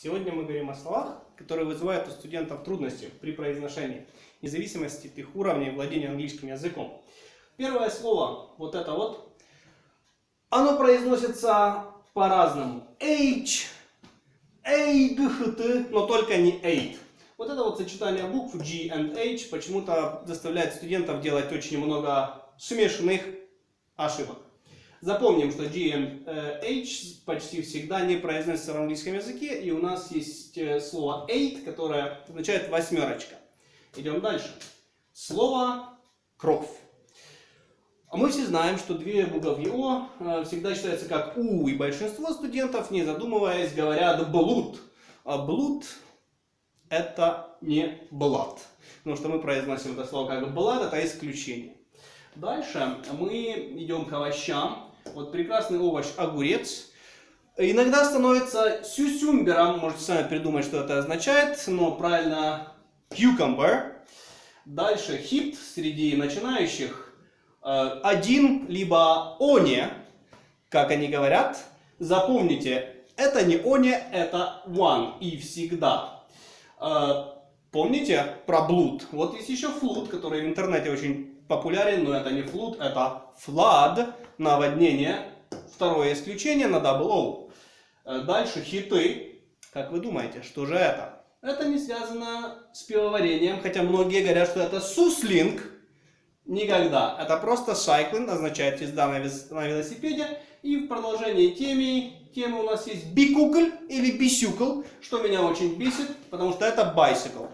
Сегодня мы говорим о словах, которые вызывают у студентов трудности при произношении, вне зависимости от их уровня владения английским языком. Первое слово, вот это вот, оно произносится по-разному. H, AGHT, но только не eight. Вот это вот сочетание букв G and H почему-то заставляет студентов делать очень много смешанных ошибок. Запомним, что G and э, H почти всегда не произносятся в английском языке, и у нас есть э, слово eight, которое означает восьмерочка. Идем дальше. Слово кровь. А мы все знаем, что две буковки О э, всегда считаются как У, и большинство студентов, не задумываясь, говорят блуд. А блуд это не blood. Потому что мы произносим это слово как blood, это исключение. Дальше мы идем к овощам. Вот прекрасный овощ огурец. Иногда становится сюсюмбером, можете сами придумать, что это означает, но правильно cucumber. Дальше хит среди начинающих э, один, либо оне, как они говорят. Запомните, это не оне, это one и всегда. Помните про блуд? Вот есть еще флуд, который в интернете очень популярен, но это не флуд, это flood, наводнение. Второе исключение на double O. Э, Дальше хиты. Как вы думаете, что же это? Это не связано с пивоварением, хотя многие говорят, что это суслинг. Никогда. Это просто cycling, означает езда на, велосипеде. И в продолжении темы, темы у нас есть бикукль или бисюкл, что меня очень бесит, потому что это bicycle.